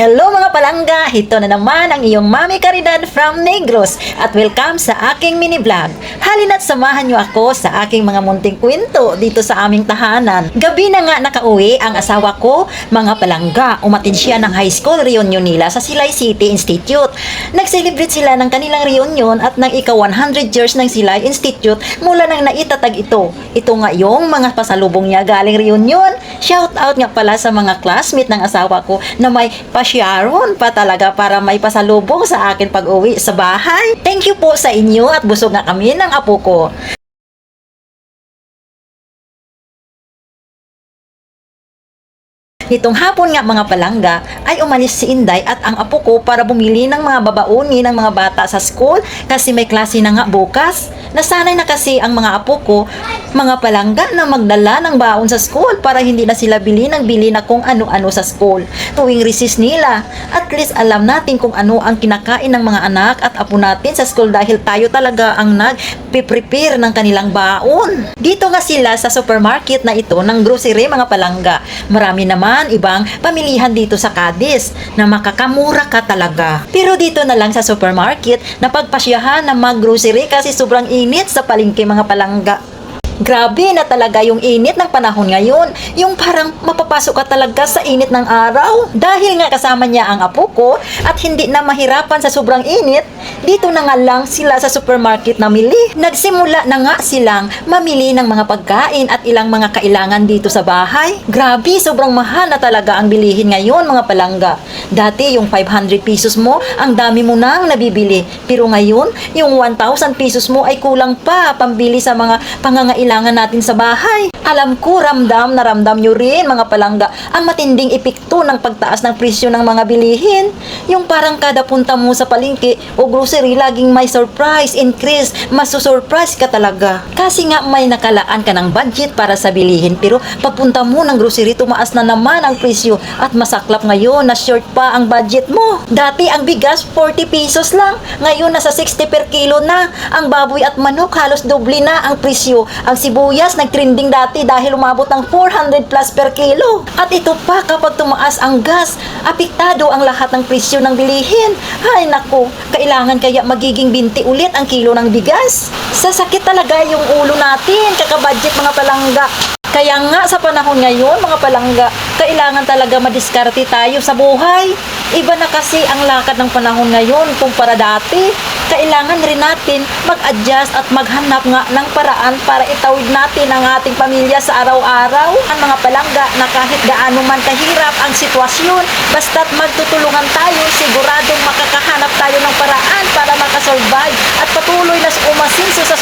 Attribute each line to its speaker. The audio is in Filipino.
Speaker 1: Hello mga palangga! Ito na naman ang iyong Mami Caridad from Negros at welcome sa aking mini vlog. Halina't samahan niyo ako sa aking mga munting kwento dito sa aming tahanan. Gabi na nga nakauwi ang asawa ko, mga palangga. Umatid siya ng high school reunion nila sa Silay City Institute. Nag-celebrate sila ng kanilang reunion at ng ika 100 years ng Silay Institute mula nang naitatag ito. Ito nga yung mga pasalubong niya galing reunion. Shout out nga pala sa mga classmate ng asawa ko na may pasyaron pa talaga para may pasalubong sa akin pag uwi sa bahay. Thank you po sa inyo at busog nga kami ng apo ko. Nitong hapon nga mga palangga ay umalis si Inday at ang apo ko para bumili ng mga babauni ng mga bata sa school kasi may klase na nga bukas. Nasanay na kasi ang mga apo ko, mga palangga na magdala ng baon sa school para hindi na sila bili ng bili na kung ano-ano sa school. Tuwing recess nila, at least alam natin kung ano ang kinakain ng mga anak at apo natin sa school dahil tayo talaga ang nag-prepare ng kanilang baon. Dito nga sila sa supermarket na ito ng grocery mga palangga. Marami naman ibang pamilihan dito sa Cadiz na makakamura ka talaga. Pero dito na lang sa supermarket na pagpasyahan na mag-grocery kasi sobrang init sa palengke mga palangga. Grabe na talaga yung init ng panahon ngayon. Yung parang mapapasok ka talaga sa init ng araw. Dahil nga kasama niya ang apo ko at hindi na mahirapan sa sobrang init, dito na nga lang sila sa supermarket namili. Nagsimula na nga silang mamili ng mga pagkain at ilang mga kailangan dito sa bahay. Grabe, sobrang mahal na talaga ang bilihin ngayon mga palangga. Dati yung 500 pesos mo, ang dami mo nang nabibili. Pero ngayon, yung 1,000 pesos mo ay kulang pa pambili sa mga pangangailangan natin sa bahay. Alam ko, ramdam na ramdam nyo rin mga palangga ang matinding epekto ng pagtaas ng presyo ng mga bilihin. Yung parang kada punta mo sa palengke o grocery, laging may surprise, increase, masusurprise ka talaga. Kasi nga may nakalaan ka ng budget para sa bilihin pero pagpunta mo ng grocery, tumaas na naman ang presyo at masaklap ngayon na short pa ang budget mo. Dati ang bigas 40 pesos lang, ngayon nasa 60 per kilo na. Ang baboy at manok halos doble na ang presyo. Ang sibuyas nagtrending dati dahil umabot ng 400 plus per kilo. At ito pa kapag tumaas ang gas, apektado ang lahat ng presyo ng bilihin. Ay nako, kailangan kaya magiging 20 ulit ang kilo ng bigas. Sasakit talaga yung ulo natin, kakabudget mga palangga. Kaya nga sa panahon ngayon, mga palangga, kailangan talaga madiskarte tayo sa buhay. Iba na kasi ang lakad ng panahon ngayon kumpara dati. Kailangan rin natin mag-adjust at maghanap nga ng paraan para itawid natin ang ating pamilya sa araw-araw. Ang mga palangga na kahit gaano man kahirap ang sitwasyon, basta't magtutulungan tayo, siguradong makakahanap tayo ng paraan para makasurvive at patuloy na umasinso sa